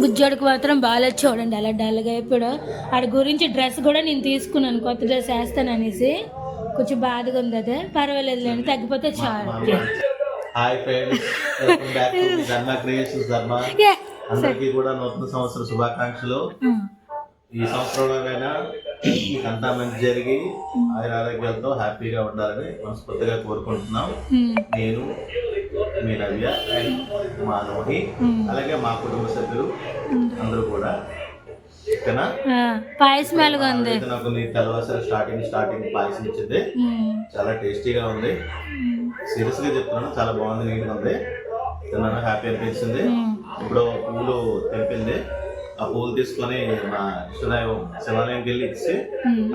బుజ్జోడికి మాత్రం బాగాలేదు చూడండి అలా డల్గా అయిపోయాడు. ఆడి గురించి డ్రెస్ కూడా నేను తీసుకున్నాను కొత్త డ్రెస్ వేస్తాను అనేసి. కొంచెం బాధగా ఉంది అదే. పర్వాలేదులేండి తగ్గిపోతే చాలు. Hi friends welcome back to Dharma creations Dharma ఏ, అందరికీ కూడా నూతన సంవత్సర శుభాకాంక్షలు. ఉమ్, ఈ సంవత్సరంలోనైనా మీకు అంతా మంచి జరిగి ఆయుర ఆరోగ్యాలతో హ్యాపీగా ఉండాలని మనస్ఫూర్తిగా కోరుకుంటున్నాం. ఉమ్, నేను మీ నవ్య అండ్ మా నోహి అలాగే మా కుటుంబ సభ్యులు అందరూ కూడా. పాయసం ఎలాగా ఉంది? నాకు స్టార్టింగ్ స్టార్టింగ్ పాయసం ఇచ్చింది. చాలా టేస్టీగా ఉంది. సీరియస్గా చెప్తున్నాను చాలా బాగుంది నీట్గా ఉంది. తిన్నాను? హ్యాపీ అనిపించింది. ఇప్పుడు పూలు తెంపింది. ఆ పూలు తీసుకొని మా ఇష్టదైవం శివాలయంకి వెళ్ళి ఇచ్చి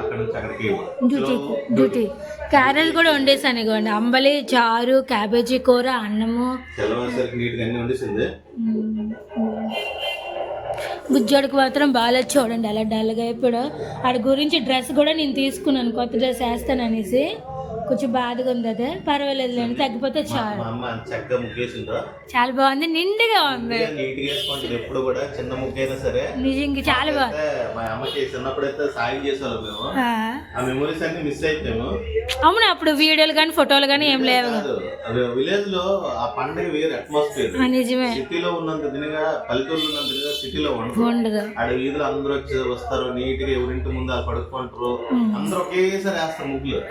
అక్కడ నుంచి అక్కడికి డ్యూటీ డ్యూటీ. క్యారెల్ కూడా వండేసాను ఇగోండి అంబలి చారు క్యాబేజీ కూర అన్నము. తెల్లవారుసరికి నీట్గా అన్ని వండిసింది. బుజ్జోడికి మాత్రం బాగాలేదు చూడండి అలా డల్గా అయిపోయాడు. ఆడి గురించి డ్రెస్ కూడా నేను తీసుకున్నాను కొత్త డ్రెస్ వేస్తాను అనేసి. కొంచెం బాధగా ఉంది అదే. పర్వాలేదులేండి తగ్గిపోతే చాలు. మా అమ్మ చక్కగా ముగ్గేసిందో? చాలా బాగుంది నిండుగా ఉంది. వేసుకుంటుంది ఎప్పుడు కూడా చిన్న ముగ్గైనా సరే. నిజంగా చాలా బాగుంది. మా అమ్మకి చిన్నప్పుడైతే సాయం చేసేవాళ్ళం మేము. ఆ, మెమరీస్ అన్ని మిస్ అయిపోయాము. అవును అప్పుడు వీడియోలు కానీ ఫోటోలు కానీ ఏం లేవు. విలేజ్లో ఆ పండుగ వేరు అట్మాస్ఫియర్ నిజమే. సిటీలో ఉన్నంత దినగా పల్లెటూరులో ఉన్నంత దినగా సిటీలో ఉండదు. ఆడ వీధులు అందరూ వచ్చి వస్తారు నీట్గా ఎవరింటి ముందు పడుకుంటారు. అందరూ ఒకేసారి వేస్తారు ముగ్గులు.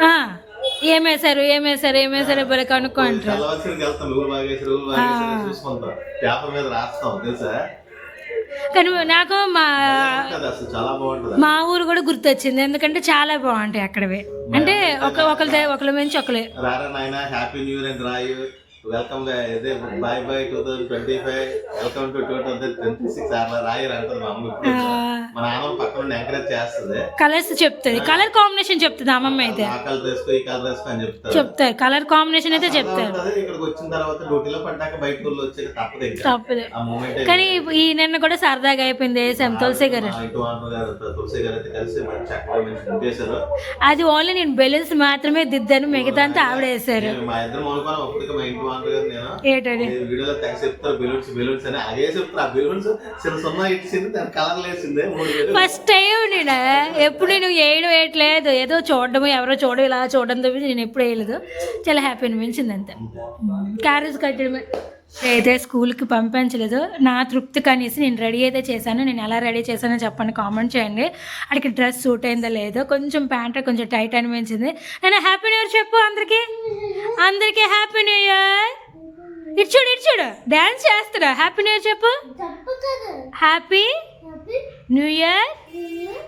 ఏమేశారు ఏమేశారు ఏమేశారు బలి కనుక్కుంటారు. కానీ నాకు మా మా ఊరు కూడా గుర్తొచ్చింది ఎందుకంటే చాలా బాగుంటాయి అక్కడవి. అంటే ఒక ఒకరి ఒకరి మించి ఒకరు హ్యాపీ న్యూ ఇయర్ వెల్కమ్ ఇదే bye bye two thousand twenty five welcome to two thousand twenty six అట్లా రాయరు అంటుంది మా అమ్మ. మా నాన్న పక్కన ఎంకరేజ్ చేస్తుంది. కలర్స్ చెప్తుంది. కలర్ కాంబినేషన్ చెప్తుంది అమ్మమ్మ అయితే. ఆ కలర్ వేసుకో ఈ కలర్ వేసుకో అని చెప్తారు. చెప్తారు. కలర్ కాంబినేషన్ అయితే చెప్తారు. ఇక్కడికి వచ్చిన తర్వాత డ్యూటీలో పడ్డాక బయట ఊర్లో వచ్చేది తప్పదు తప్పదు. ఆ మూమెంట్ కానీ ఈ నిన్న కూడా సరదాగా అయిపోయింది. వేసాం తులసి గారు. తులసి గారు అయితే కలిసి మంచి చక్కగా అది ఓన్లీ నేను బెలూన్స్ మాత్రమే దిద్దాను. మిగతా అంతా ఆవిడ వేశారు. మా ఇద్దరు మా ఇంటి వాటర్ గారు నేను? ఏంటని ఈ వీడియోలో తెగ చెప్తారు బెలూన్స్ బెలూన్స్ అని. అదే చెప్తారు ఆ బెలూన్స్ చిన్న సున్నా ఇచ్చింది దాని కలర్ లేసింది మూడు బెలూన్స్ ఫస్ట్ టైం నేను. ఎప్పుడు నేను వేయడం వేయట్లేదు. ఏదో చూడడం ఎవరో చూడడం ఇలా చూడడం తప్పించి నేను ఎప్పుడు వేయలేదు. చాలా హ్యాపీ అనిపించింది అంతే. క్యారేజ్ కట్టడమే. అయితే స్కూల్కి పంపించలేదు. నా తృప్తి కనీసి నేను రెడీ అయితే చేశాను. నేను ఎలా రెడీ చేశానో చెప్పండి కామెంట్ చేయండి. అక్కడికి డ్రెస్ సూట్ అయిందో లేదో? కొంచెం ప్యాంట్ కొంచెం టైట్ అనిపించింది. నేను హ్యాపీ న్యూ ఇయర్ చెప్పు అందరికీ. అందరికీ హ్యాపీ న్యూ ఇయర్. ఇచ్చుడు ఇచ్చుడు డ్యాన్స్ చేస్తాడు హ్యాపీ న్యూ ఇయర్ చెప్పు. Happy new year.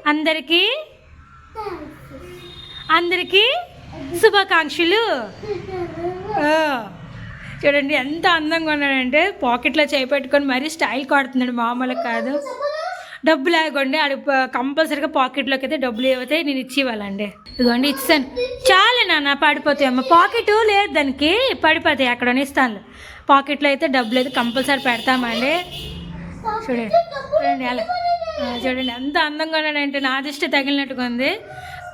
అందరికీ అందరికీ శుభాకాంక్షలు. ఆ, చూడండి ఎంత అందంగా ఉన్నాడంటే పాకెట్లో చేయి పెట్టుకొని మరీ స్టైల్ కొడుతున్నాడు మామూలుగా కాదు. డబ్బులు లేకండి అది కంపల్సరీగా పాకెట్లోకి అయితే డబ్బులు ఏవైతే నేను ఇచ్చి ఇదిగోండి ఇచ్చాను చాలు నాన్న పడిపోతాయి అమ్మ. పాకెట్ లేదు దానికి పడిపోతాయి అక్కడ ఇస్తాను పాకెట్లో అయితే డబ్బులు అయితే కంపల్సరీ పెడతామండి. చూడండి చూడండి అలా చూడండి ఎంత అందంగా ఉన్నాడంటే నా దృష్టి తగిలినట్టుగా ఉంది.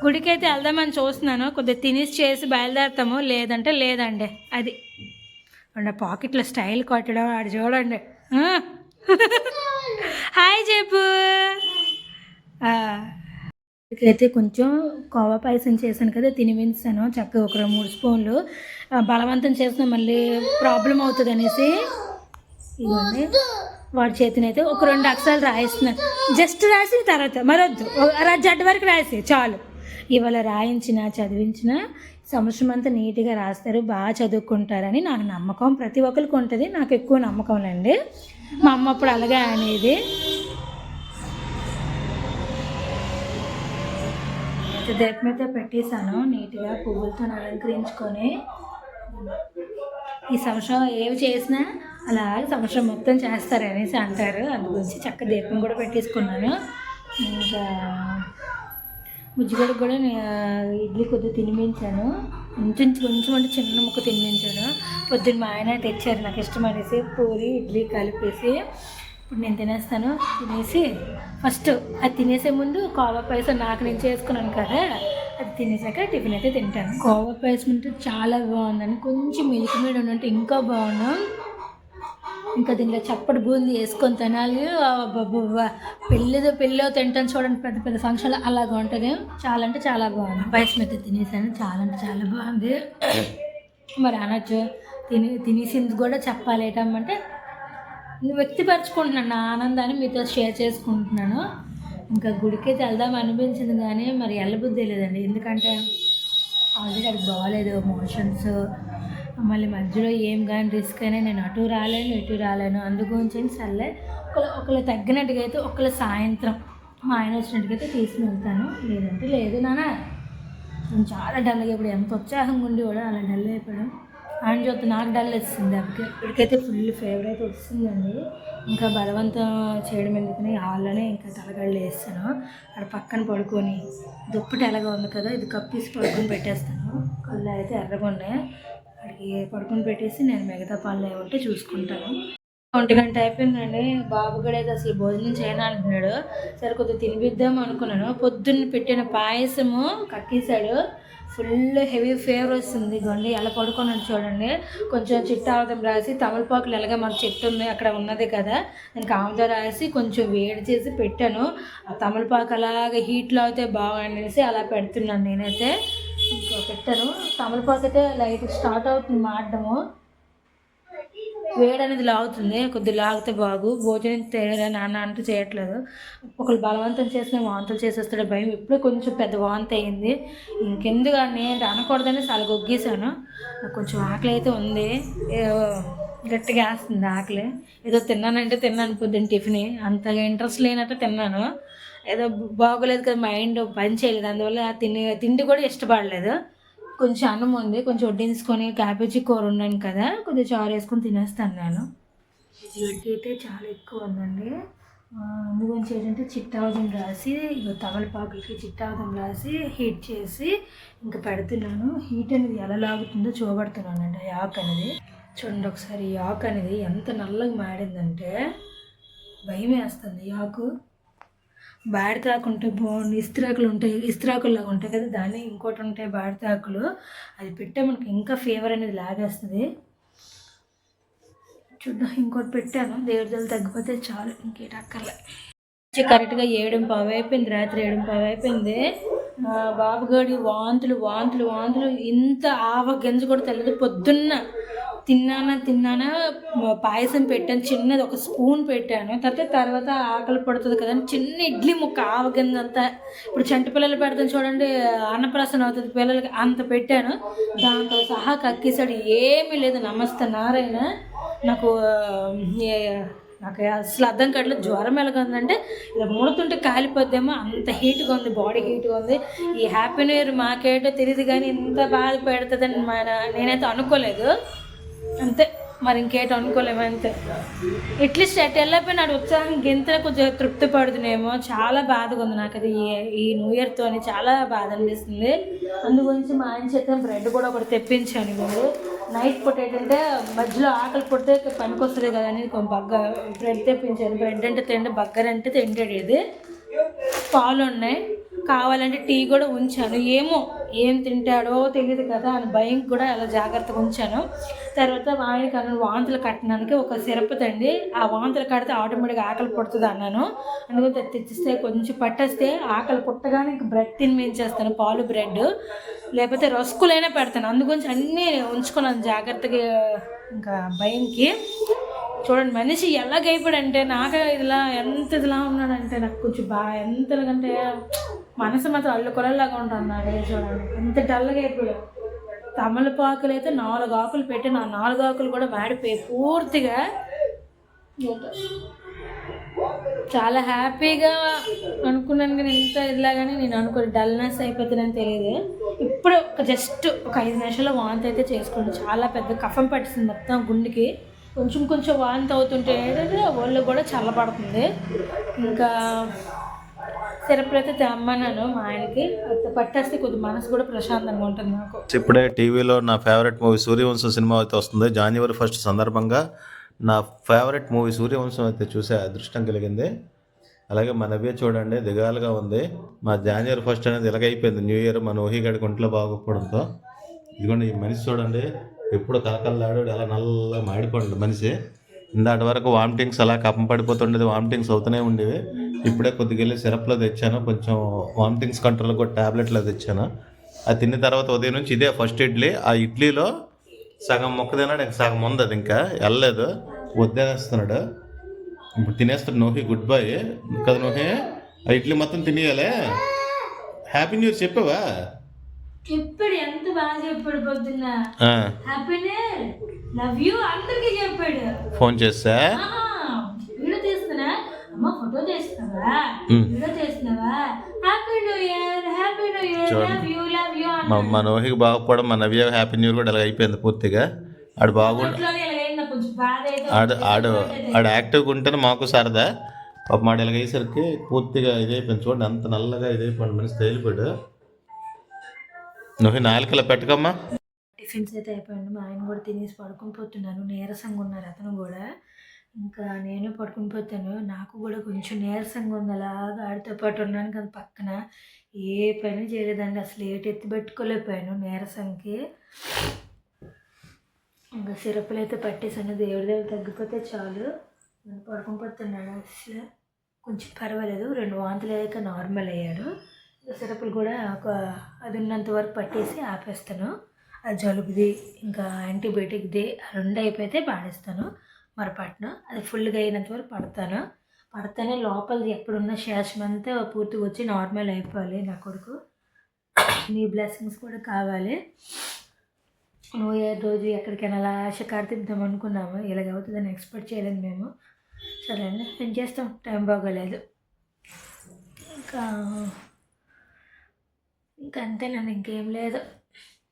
గుడికి అయితే వెళ్దామని చూస్తున్నాను. కొద్దిగా తినేసి చేసి బయలుదేరుతాము. లేదంటే లేదండి అది. చూడండి పాకెట్లో స్టైల్ కొట్టడం ఆడు చూడండి. హాయ్ చెప్పు. అయితే కొంచెం కోవా పాయసం చేశాను కదా తినిపించాను చక్కగా ఒక రెండు మూడు స్పూన్లు. బలవంతం చేసిన మళ్ళీ ప్రాబ్లం అవుతుంది అనేసి ఇవ్వండి వాడి చేతినైతే ఒక రెండు అక్షరాలు రాయిస్తున్నాను జస్ట్ రాసిన తర్వాత మరొద్దు. ఒక జడ్డు వరకు రాసి చాలు. ఇవాళ రాయించిన చదివించిన సంవత్సరం అంతా నీట్గా రాస్తారు బాగా చదువుకుంటారని నాకు నమ్మకం. ప్రతి ఒక్కరికి ఉంటుంది నాకు ఎక్కువ నమ్మకం అండి మా అమ్మ అప్పుడు అలాగే అనేది. అయితే దీపం అయితే పెట్టేశాను నీట్గా పువ్వులతో అలంకరించుకొని. ఈ సంవత్సరం ఏవి చేసినా అలా సంవత్సరం మొత్తం చేస్తారు అనేసి అంటారు. అందు గురించి చక్క దీపం కూడా పెట్టేసుకున్నాను. ఇంకా ముజ్జిగడకు కూడా ఇడ్లీ కొద్దిగా తినిపించాను. కొంచెం కొంచెం అంటే చిన్న ముక్క తినిపించాను. పొద్దున్న మా ఆయన తెచ్చారు నాకు ఇష్టం అనేసి పూరి ఇడ్లీ కలిపేసి. ఇప్పుడు నేను తినేస్తాను. తినేసి ఫస్ట్ అది తినేసే ముందు కోవా పాయసం నాకు నేను చేసుకున్నాను కదా అది తినేసాక టిఫిన్ అయితే తింటాను. కోవా పాయసం అంటే చాలా బాగుందని కొంచెం మిల్క్ మీద ఉన్నట్టు ఇంకా బాగున్నాం. ఇంకా దీనిలో చప్పటి బూంది వేసుకొని తినాలి. పెళ్ళిదో పెళ్ళో తింటాను చూడండి పెద్ద పెద్ద ఫంక్షన్లు అలాగా ఉంటుంది. చాలా అంటే చాలా బాగుంది. పాయసం అయితే తినేసాను చాలా అంటే చాలా బాగుంది. మరి అనొచ్చు. తిని తినేసింది కూడా చెప్పాలి ఏటమ్మంటే వ్యక్తిపరచుకుంటున్నాను నా ఆనందాన్ని మీతో షేర్ చేసుకుంటున్నాను. ఇంకా గుడికి వెళ్దాం అనిపించింది కానీ మరి వెళ్ళబుద్ధి లేదండి. ఎందుకంటే ఆల్రెడీ అది బాగాలేదు మోషన్స్ మళ్ళీ మధ్యలో ఏం కానీ రిస్క్ అయినా నేను అటు రాలేను ఇటు రాలేను. అందుగురించి సర్లే ఒకళ్ళు ఒకళ్ళు తగ్గినట్టుగా అయితే ఒకళ్ళు సాయంత్రం మా ఆయన వచ్చినట్టుగైతే తీసుకుని వెళ్తాను లేదంటే లేదు నాన్న. నేను చాలా డల్గా ఇప్పుడు ఎంత ఉత్సాహంగా ఉండి కూడా అలా డల్ అయిపోయాడు ఆయన చూస్తే నాకు డల్ వస్తుంది. అప్పటికి ఇప్పటికైతే ఫుల్ ఫేవరెట్ వస్తుందండి. ఇంకా బలవంతం చేయడం ఎందుకని హాల్లోనే ఇంకా తలగళ్ళు వేస్తాను. అక్కడ పక్కన పడుకొని దుప్పటి ఎలాగ ఉంది కదా ఇది కప్పేసి పడుకొని పెట్టేస్తాను. కళ్ళు అయితే ఎర్రగా ఉన్నాయి అక్కడికి పడుకొని పెట్టేసి నేను మిగతా పనులు ఏమంటే చూసుకుంటాను. ఒంటి గంట అయిపోయిందండి. బాబు కూడా అయితే అసలు భోజనం చేయను అంటున్నాడు. సరే కొద్దిగా తినిపిద్దాం అనుకున్నాను. పొద్దున్న పెట్టిన పాయసము కక్కేశాడు. ఫుల్ హెవీ ఫేవర్ వస్తుంది. గొండి ఎలా పడుకున్నాను చూడండి. కొంచెం చిట్టావతం రాసి తమలపాకులు ఎలాగ మన చెట్టు ఉంది అక్కడ ఉన్నది కదా నేను ఆముదం రాసి కొంచెం వేడి చేసి పెట్టాను. ఆ తమలపాకు అలాగ హీట్లో అయితే బాగుండేసి అలా పెడుతున్నాను నేనైతే. ఇంకా పెట్టాను తమలపాకు అయితే లైట్ స్టార్ట్ అవుతుంది మాడము వేడి అనేది లాగుతుంది. కొద్దిగా లాగితే బాగు. భోజనం తేడా నాన్న అంటూ చేయట్లేదు. ఒకళ్ళు బలవంతం చేసిన వాంతులు చేసేస్తాడు భయం. ఇప్పుడే కొంచెం పెద్ద వాంతి అయింది. ఇంకెందుకు నేను అనకూడదని చాలా గొగ్గేశాను. కొంచెం ఆకలి అయితే ఉంది. గట్టిగా వేస్తుంది ఆకలి. ఏదో తిన్నానంటే తిన్నాను పొద్దున్న టిఫిన్. అంతగా ఇంట్రెస్ట్ లేనట్టు తిన్నాను. ఏదో బాగోలేదు కదా మైండ్ పని చేయలేదు. అందువల్ల తిండి తిండి కూడా ఇష్టపడలేదు. కొంచెం అన్నం ఉంది కొంచెం వడ్డించుకొని క్యాబేజీ కూర ఉన్నాను కదా కొంచెం చారు వేసుకొని తినేస్తాను నేను. వడ్డీ అయితే చాలా ఎక్కువ ఉందండి. ఆ, అందుగురించి ఏంటంటే చిట్టావదం రాసి తమలపాకులకి చిట్టావదం రాసి హీట్ చేసి ఇంకా పెడుతున్నాను. హీట్ అనేది ఎలా లాగుతుందో చూపెడుతున్నానండి ఆ యాక్ అనేది. చూడండి ఒకసారి ఈ యాక్ అనేది ఎంత నల్లగా మాడిందంటే భయం వేస్తుంది యాకు. బాడితాకు ఉంటే బాగుంది ఇస్త్రాకులు ఉంటాయి ఇస్త్రాకుల్లాగా ఉంటాయి కదా దాన్ని ఇంకోటి ఉంటాయి బాడితాకులు అది పెట్టే మనకి ఇంకా ఫీవర్ అనేది లాగేస్తుంది. చూద్దాం ఇంకోటి పెట్టాను. దేవుడిదలు తగ్గిపోతే చాలు ఇంకేటి అక్కర్లే. కరెక్ట్గా ఏడు పావు అయిపోయింది రాత్రి ఏడు పావు అయిపోయింది బాబుగాడి వాంతులు వాంతులు వాంతులు. ఇంత ఆవ గింజ కూడా తెలియదు పొద్దున్న తిన్నానా తిన్నానా పాయసం పెట్టాను చిన్నది ఒక స్పూన్ పెట్టాను. తర్వాత తర్వాత ఆకలి పడుతుంది కదా అని చిన్న ఇడ్లీ ముక్క ఆవగిందంతా అంతా. ఇప్పుడు చంటి పిల్లలు పెడతాను చూడండి అన్నప్రాసన అవుతుంది. పిల్లలకి అంత పెట్టాను. దాంతో సహా కక్కేసాడు ఏమీ లేదు. నమస్తే నారాయణ. నాకు నాకు అసలు అర్థం కావట్లేదు. జ్వరం ఎలాగందంటే ఇలా ముడుతుంటే కాలిపోద్దేమో. అంత హీట్గా ఉంది. బాడీ హీట్గా ఉంది. ఈ హ్యాపీ న్యూ ఇయర్ మాకేటో తెలియదు కానీ ఇంత బాధ పెడుతుందని మన నేనైతే అనుకోలేదు. అంతే. మరి ఇంకేటి అనుకోలేము అంతే. అట్లీస్ట్ ఎట్ వెళ్ళిపోయినాడు ఉత్సాహం గింతన కొంచెం తృప్తి పడుతున్నాయేమో చాలా బాధగా ఉంది నాకు అది ఈ- న్యూ ఇయర్తో చాలా బాధ అనిపిస్తుంది. అందుగురించి మా ఆయన చేత బ్రెడ్ కూడా ఒకటి తెప్పించాను ఇప్పుడు నైట్ పూట ఏంటంటే మధ్యలో ఆకలి పుడితే పనికొస్తుంది కదా అని కొంచెం బగ్గ బ్రెడ్ తెప్పించాను. బ్రెడ్ అంటే తింటే బగ్గర్ అంటే తింటాడు ఇది పాలు ఉన్నాయి. కావాలంటే టీ కూడా ఉంచాను. ఏమో ఏం తింటాడో తెలియదు కదా అని భయం కూడా అలా జాగ్రత్తగా ఉంచాను. తర్వాత ఆయనకి అన్న వాంతులు కట్టడానికి ఒక సిరప్ తండి ఆ వాంతులు కడితే ఆటోమేటిక్గా ఆకలి పుడుతుంది అన్నాను. అందుకని తెచ్చిస్తే కొంచెం పట్టేస్తే ఆకలి పుట్టగానే ఇంక బ్రెడ్ తినిపించేస్తాను పాలు బ్రెడ్. లేకపోతే రస్కులైనా పెడతాను. అందుగురించి అన్నీ ఉంచుకున్నాను జాగ్రత్తగా ఇంకా భయంకి. చూడండి మనిషి ఎలా గైపడంటే నాకు ఇలా ఎంత ఇదిలా ఉన్నాడంటే నాకు కొంచెం బాగా ఎంతకంటే మనసు మాత్రం అల్లు కొలలాగా ఉంటుంది అదే చూడండి. ఎంత డల్గా అయిపోయాడు తమలపాకులు అయితే నాలుగు ఆకులు పెట్టి నా నాలుగు ఆకులు కూడా మాడిపోయి పూర్తిగా చాలా హ్యాపీగా అనుకున్నాను కానీ ఇంత ఇలాగానే నేను అనుకోను డల్నెస్ అయిపోతుందని తెలియదు. ఇప్పుడు ఒక జస్ట్ ఒక ఐదు నిమిషాలు వాంతి అయితే చేసుకోండి. చాలా పెద్ద కఫం పట్టింది మొత్తం గుండెకి. కొంచెం కొంచెం వాంతి అవుతుంటే ఒళ్ళు కూడా చల్లబడుతుంది. ఇంకా సిరప్ అయితే తెమ్మన్నాను మా ఆయనకి. పట్టేస్తే కొద్ది మనసు కూడా ప్రశాంతంగా ఉంటుంది నాకు. ఇప్పుడే టీవీలో నా ఫేవరెట్ మూవీ సూర్యవంశం సినిమా అయితే వస్తుంది. జనవరి ఫస్ట్ సందర్భంగా నా ఫేవరెట్ మూవీ సూర్యవంశం అయితే చూసే అదృష్టం కలిగింది. అలాగే మనవే చూడండి దిగాలుగా ఉంది. మా జనవరి ఫస్ట్ అనేది ఇలాగైపోయింది. న్యూ ఇయర్ మన ఊహిగడికి ఒంట్లో బాగోకపోవడంతో. ఇదిగోండి ఈ మనిషి చూడండి ఎప్పుడు కలకల్లాడు అలా నల్లగా మాడిపోండి మనిషి. ఇందాటి వరకు వామిటింగ్స్ అలా కప్పం పడిపోతుండేది వామిటింగ్స్ అవుతూనే ఉండేవి. ఇప్పుడే కొద్దిగా వెళ్ళి సిరప్లో తెచ్చాను. కొంచెం వామిటింగ్స్ కంట్రోల్ కూడా టాబ్లెట్లో తెచ్చాను. అది తిన్న తర్వాత ఉదయం నుంచి ఇదే ఫస్ట్ ఇడ్లీ. ఆ ఇడ్లీలో సగం మొక్క తిన్నాడు ఇంకా సగం ఉంది అది ఇంకా. వెళ్ళలేదు. వద్దేనేస్తున్నాడు. ఇప్పుడు తినేస్తాడు నోహి గుడ్ బై కదా నోహి? ఆ ఇడ్లీ మొత్తం తినేయాలే. హ్యాపీ న్యూ ఇయర్ చెప్పావా? చెప్పాడు ఎంత బాగా చెప్పాడు పొద్దున్న. హ్యాపీ లవ్ యూ అందరికీ చెప్పాడు. ఫోన్ చేస్తా అమ్మ ఫోటో తీస్తున్నావా ఉమ్. Video తీస్తున్నావా happy new year happy new year love you love you మా మా నోహికి బాగుపడడం మా నవ్య హ్యాపీ న్యూ ఇయర్ కూడా ఇలా అయిపోయింది పూర్తిగా. ఆడు బాగుండు ఆడు ఆడు ఆడు యాక్టివ్గా ఉంటేనే మాకు సరదా. పాప మాడు ఇలాగ అయ్యేసరికి పూర్తిగా ఇదైపోయింది. చూడండి అంత నల్లగా ఇదైపోయింది. మనిషి తేలిపోయాడు. నువ్వు నాలుకలో పెట్టకమ్మా. టిఫిన్స్ అయితే అయిపోయింది మా ఆయన కూడా తినేసి పడుకుని పోతున్నాను నీరసంగా ఉన్నారు అతను కూడా. ఇంకా నేను పడుకుని పోతాను. నాకు కూడా కొంచెం నీరసంగా ఉంది. అలాగా ఆడితో పాటు ఉన్నాను కదా పక్కన. ఏ పని చేయలేదండి. అసలు ఏటి ఎత్తి పెట్టుకోలేకపోయాను నీరసంకి. ఇంకా సిరపులు అయితే పట్టేసాను దేవుడి దగ్గర తగ్గిపోతే చాలు. నేను పడుకుని పోతున్నాడు అసలు కొంచెం పర్వాలేదు. రెండు వాంతులు అయ్యాక నార్మల్ అయ్యాడు ఇంకా సిరపులు కూడా ఒక అది ఉన్నంత వరకు పట్టేసి ఆపేస్తాను. ఆ జలుబుది ఇంకా యాంటీబయోటిక్ది ఆ రెండు అయిపోతే పాడేస్తాను. మరపట్నం. అది ఫుల్గా అయినంత వరకు పడతాను. పడితేనే లోపలిది ఎక్కడున్న శేషం అంతా పూర్తిగా వచ్చి నార్మల్ అయిపోవాలి నా కొడుకు. నీ బ్లెస్సింగ్స్ కూడా కావాలి. న్యూ ఇయర్ రోజు ఎక్కడికైనా అలా షికారు తిద్దాం అనుకున్నాము ఇలాగ అవుతుందని ఎక్స్పెక్ట్ చేయలేదు మేము. సరే అండి ఏం చేస్తాం? టైం బాగోలేదు. ఇంకా ఇంకా అంతేనండి ఇంకేం లేదు.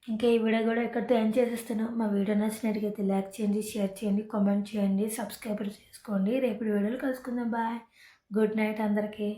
ఇంకా ఈ వీడియో కూడా ఇక్కడితో ఎండ్ చేసేస్తాను. మా వీడియో నచ్చినట్టుగైతే లైక్ చేయండి షేర్ చేయండి కామెంట్ చేయండి సబ్స్క్రైబర్ చేసుకోండి. రేపు వీడియోలు కలుసుకుందాం. బాయ్ గుడ్ నైట్ అందరికీ.